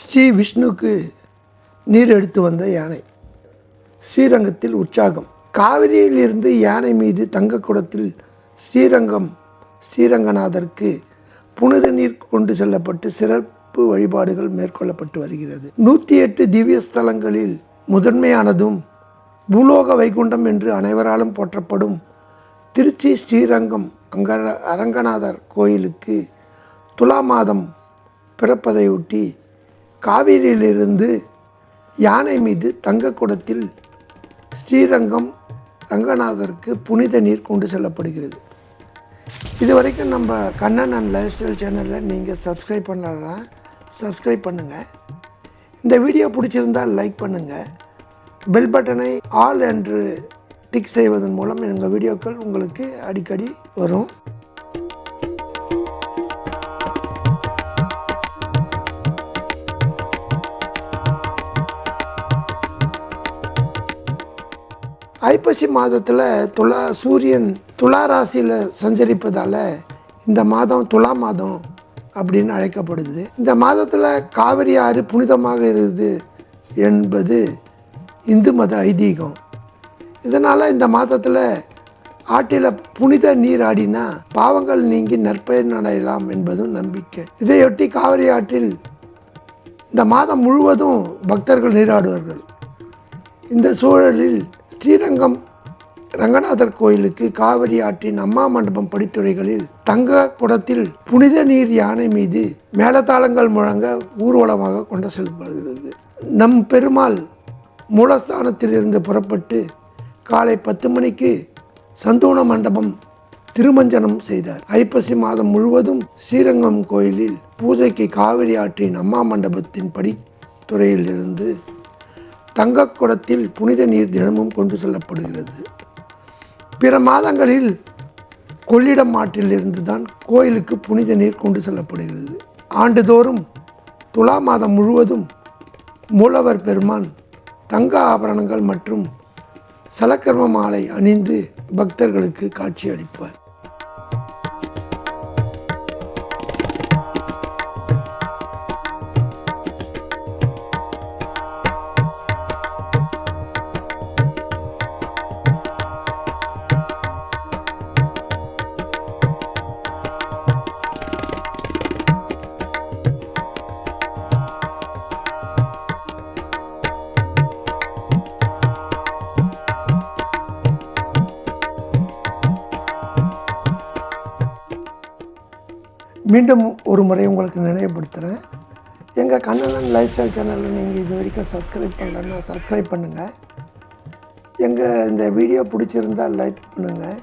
ஸ்ரீ விஷ்ணுக்கு நீர் எடுத்து வந்த யானை. ஸ்ரீரங்கத்தில் உற்சாகம். காவிரியில் இருந்து யானை மீது தங்க குடத்தில் ஸ்ரீரங்கம் ஸ்ரீரங்கநாதருக்கு புனித நீர் கொண்டு செல்லப்பட்டு சிறப்பு வழிபாடுகள் மேற்கொள்ளப்பட்டு வருகிறது. நூற்றி எட்டு திவ்ய ஸ்தலங்களில் முதன்மையானதும் பூலோக வைகுண்டம் என்று அனைவராலும் போற்றப்படும் திருச்சி ஸ்ரீரங்கம் அங்க அரங்கநாதர் கோயிலுக்கு துலா மாதம் பிறப்பதையொட்டி காவிரியிலிருந்து யானை மீது தங்க குடத்தில் ஸ்ரீரங்கம் ரங்கநாதருக்கு புனித நீர் கொண்டு செல்லப்படுகிறது. இது வரைக்கும் நம்ம கண்ணன் அண்ட் லைஃப் ஸ்டைல் சேனலில் நீங்கள் சப்ஸ்கிரைப் பண்ணலாம் சப்ஸ்கிரைப் பண்ணுங்கள் இந்த வீடியோ பிடிச்சிருந்தால் லைக் பண்ணுங்கள் பெல் பட்டனை ஆல் என்று டிக் செய்வதன் மூலம் எங்கள் வீடியோக்கள் உங்களுக்கு அடிக்கடி வரும். ஐப்பசி மாதத்தில் துலா சூரியன் துலா ராசியில் சஞ்சரிப்பதால் இந்த மாதம் துலா மாதம் அப்படின்னு அழைக்கப்படுது. இந்த மாதத்தில் காவிரி ஆறு புனிதமாக இருக்குது என்பது இந்து மத ஐதீகம். இதனால் இந்த மாதத்தில் ஆற்றில் புனித நீர் ஆடினா பாவங்கள் நீங்கி நற்பயன் அடையலாம் என்பதும் நம்பிக்கை. இதையொட்டி காவிரி ஆற்றில் இந்த மாதம் முழுவதும் பக்தர்கள் நீராடுவார்கள். இந்த சூழலில் ஸ்ரீரங்கம் ரங்கநாதர் கோயிலுக்கு காவிரி ஆற்றின் அம்மா மண்டபம் படித்துறைகளில் தங்க குடத்தில் புனித நீர் யானை மீது மேலதாளங்கள் முழங்க ஊர்வலமாக கொண்டு செல்லப்படுகிறது நம் பெருமாள் மூலஸ்தானத்திலிருந்து புறப்பட்டு காலை பத்து மணிக்கு சந்தூன மண்டபம் திருமஞ்சனம் செய்தார். ஐப்பசி மாதம் முழுவதும் ஸ்ரீரங்கம் கோயிலில் பூஜைக்கு காவிரி ஆற்றின் அம்மா மண்டபத்தின் படித்துறையிலிருந்து தங்க குடத்தில் புனித நீர் தினமும் கொண்டு செல்லப்படுகிறது. பிற மாதங்களில் கொள்ளிடம் ஆற்றிலிருந்து தான் கோயிலுக்கு புனித நீர் கொண்டு செல்லப்படுகிறது. ஆண்டுதோறும் துலா மாதம் முழுவதும் மூலவர் பெருமான் தங்க ஆபரணங்கள் மற்றும் சலக்கர்ம மாலை அணிந்து பக்தர்களுக்கு காட்சி அளிப்பார் மீண்டும் ஒரு முறை உங்களுக்கு நினைவுபடுத்துகிறேன் எங்கள் கண்ணனன் லைஃப் ஸ்டைல் சேனலில் நீங்கள் இது வரைக்கும் சப்ஸ்கிரைப் பண்ணலன்னா சப்ஸ்கிரைப் பண்ணுங்கள் எங்கள் இந்த வீடியோ பிடிச்சிருந்தால் லைக் பண்ணுங்கள்